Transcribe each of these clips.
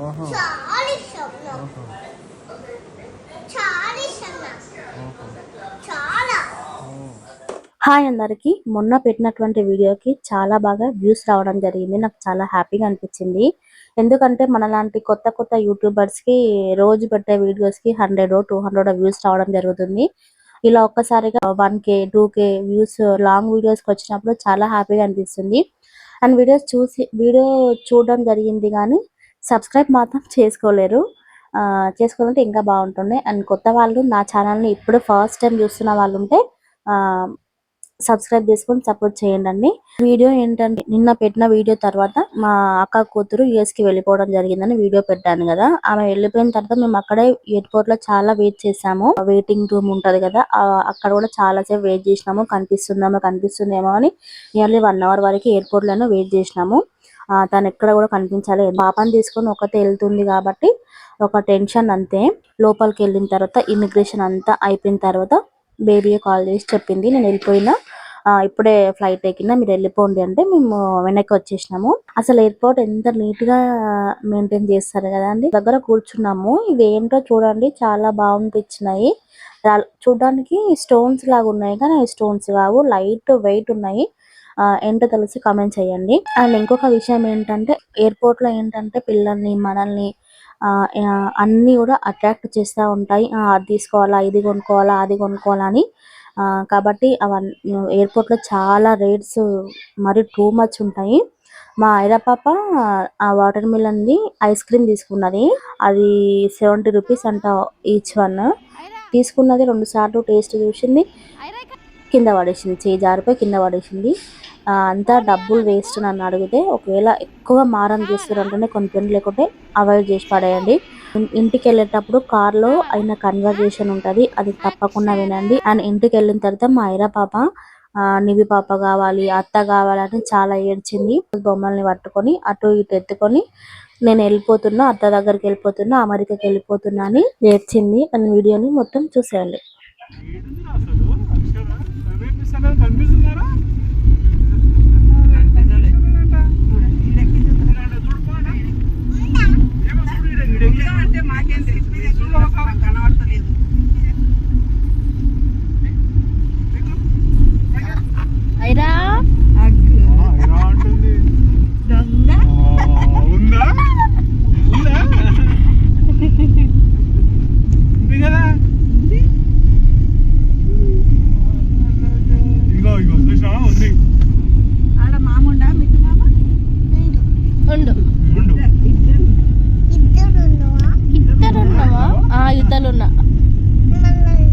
చాలా ఇష్టం నాకు చాలా ఇష్టం నాకు చాలా. హాయ్ అందరికి. మొన్న పెట్టినటువంటి వీడియోకి చాలా బాగా వ్యూస్ రావడం జరిగింది. నాకు చాలా హ్యాపీగా అనిపించింది. ఎందుకంటే మనలాంటి కొత్త కొత్త యూట్యూబర్స్కి రోజు పెట్టే వీడియోస్కి హండ్రెడ్ టూ హండ్రెడ్ వ్యూస్ రావడం జరుగుతుంది. ఇలా ఒక్కసారిగా one K two K views long వీడియోస్కి వచ్చినప్పుడు చాలా హ్యాపీగా అనిపిస్తుంది. అండ్ వీడియోస్ చూసి వీడియో చూడడం జరిగింది కానీ సబ్స్క్రైబ్ మాత్రం చేసుకోలేరు. ఆ, చేసుకోవాలంటే ఇంకా బాగుంటుంది అండ్ కొత్త వాళ్ళు నా ఛానల్ని ఇప్పుడు ఫస్ట్ టైం చూస్తున్న వాళ్ళు ఉంటే ఆ, సబ్స్క్రైబ్ చేసుకొని సపోర్ట్ చేయండి వీడియో ఏంటంటే నిన్న పెట్టిన వీడియో తర్వాత మా అక్క కూతురు యుఎస్కి వెళ్ళిపోవడం జరిగిందని వీడియో పెట్టాను కదా. ఆమె వెళ్ళిపోయిన తర్వాత మేము అక్కడే ఎయిర్పోర్ట్లో చాలా వెయిట్ చేసాము వెయిటింగ్ రూమ్ ఉంటది కదా అక్కడ కూడా చాలా సేపు వెయిట్ చేసినాము. కనిపిస్తుందేమో కనిపిస్తుందేమో అని నియర్లీ వన్ అవర్ వరకు ఎయిర్పోర్ట్లోనే వెయిట్ చేసినాము. తను ఎక్కడ కూడా కనిపించాలి పాపని తీసుకొని ఒకతే వెళ్తుంది కాబట్టి ఒక టెన్షన్ అంతే. లోపలికి వెళ్ళిన తర్వాత ఇమిగ్రేషన్ అంతా అయిపోయిన తర్వాత బేబీ కాల్ చేసి చెప్పింది నేను వెళ్ళిపోయినా ఇప్పుడే ఫ్లైట్ ఎక్కినా మీరు వెళ్ళిపోండి అంటే మేము వెనక్కి వచ్చేసినాము. అసలు ఎయిర్పోర్ట్ ఎంత నీట్గా మెయింటైన్ చేస్తారు కదండి దగ్గర కూర్చున్నాము. ఇవి ఏంటో చూడండి చాలా బాగుంపించినాయి. చూడడానికి స్టోన్స్ లాగా ఉన్నాయి కానీ స్టోన్స్ కావు. లైట్ వెయిట్ ఉన్నాయి. ఏంటో తెలిసి కామెంట్ చేయండి. అండ్ ఇంకొక విషయం ఏంటంటే ఎయిర్పోర్ట్లో ఏంటంటే పిల్లల్ని మనల్ని అన్ని కూడా అట్రాక్ట్ చేస్తూ ఉంటాయి. అది తీసుకోవాలా ఇది కొనుక్కోవాలా అది కొనుక్కోవాలా అని. కాబట్టి అవన్నీ ఎయిర్పోర్ట్లో చాలా రేట్స్ మరి టూ మచ్ ఉంటాయి. మా ఐరా పాప ఆ watermelon the ice cream తీసుకున్నది. అది సెవెంటీ రూపీస్ అంట ఈచ్ వన్ తీసుకున్నది రెండు సార్లు టేస్ట్ చూసింది. కింద పడేసింది చేయి జారిపోయి కింద పడేసింది. అంతా డబ్బులు వేస్ట్ నన్ను అడిగితే ఒకవేళ ఎక్కువ మారం చేస్తారంటేనే కొనుక్కోండి లేకుంటే అవాయిడ్ చేసి పడేయండి. ఇంటికి వెళ్ళేటప్పుడు కార్లో అయిన కన్వర్జేషన్ ఉంటుంది అది తప్పకుండా వినండి. అండ్ ఇంటికి వెళ్ళిన తర్వాత మా ఐరా పాప నివి పాప కావాలి అత్త కావాలని చాలా ఏడ్చింది. బొమ్మల్ని పట్టుకొని అటు ఇటు ఎత్తుకొని నేను వెళ్ళిపోతున్నా అత్త దగ్గరికి వెళ్ళిపోతున్నా అమెరికాకి వెళ్ళిపోతున్నా అని ఏడ్చింది. అండ్ వీడియోని మొత్తం చూసేయండి. కనిపిస్తలేదు కనిపిస్తున్నారా? ఐరా? ఎలా ఉంటుంది ఆ, ఉందా ఉందా? ఉంది? Ay, talo na. Malay.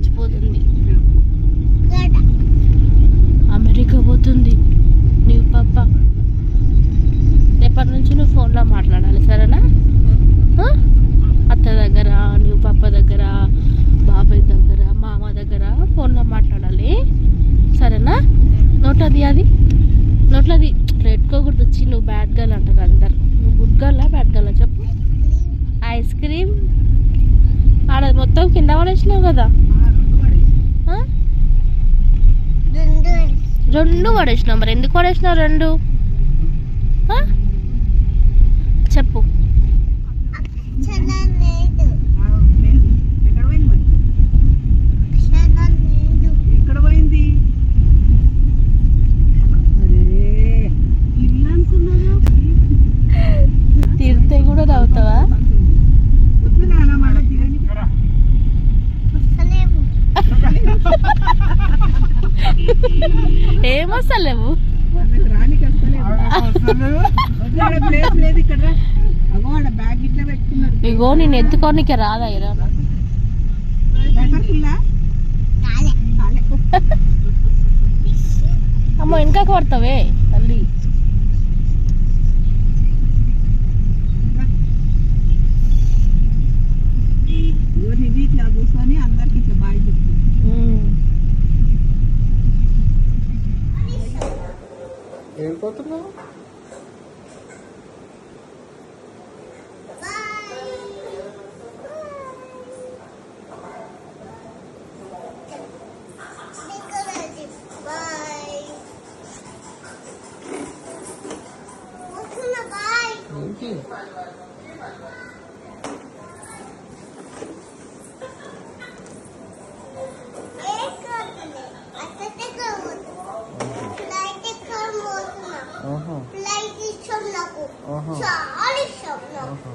పోతుంది ఆచిపోతుంది ఇక్కడ అమెరికా పోతుంది. నీవు పాప రేపటి నుంచి నువ్వు ఫోన్లో మాట్లాడాలి సరేనా? అత్త దగ్గర నువ్వు పాప దగ్గర బాబాయ్ దగ్గర మామ దగ్గర ఫోన్లో మాట్లాడాలి. సరేనా? నోట్లది అది? నోట్లది. పెట్టుకోకూడదు వచ్చి నువ్వు బ్యాడ్ గర్ల్ అంటారు అందరు. నువ్వు గుడ్ గర్లా బ్యాడ్ గర్లా చెప్పు. Ice cream. ఆడ మొత్తం కింద పడేసినావు కదా ఆ? రెండు రెండు పడేసినావు మరి. ఎందుకు పడేసినావు రెండు? ఆ? చెప్పు. తీరితే కూడా తాగుతావా? తిరగని వస్తలేవు ఇగో నేను ఎత్తుకోనికి రాదా ఇరా. అమ్మ వెనకకు పడతావే? వెళ్ళిపోతున్నావు బాయ్ వస్తున్నా ఫ్లైట్ ఇష్టం నాకు చాలా ఇష్టం నాకు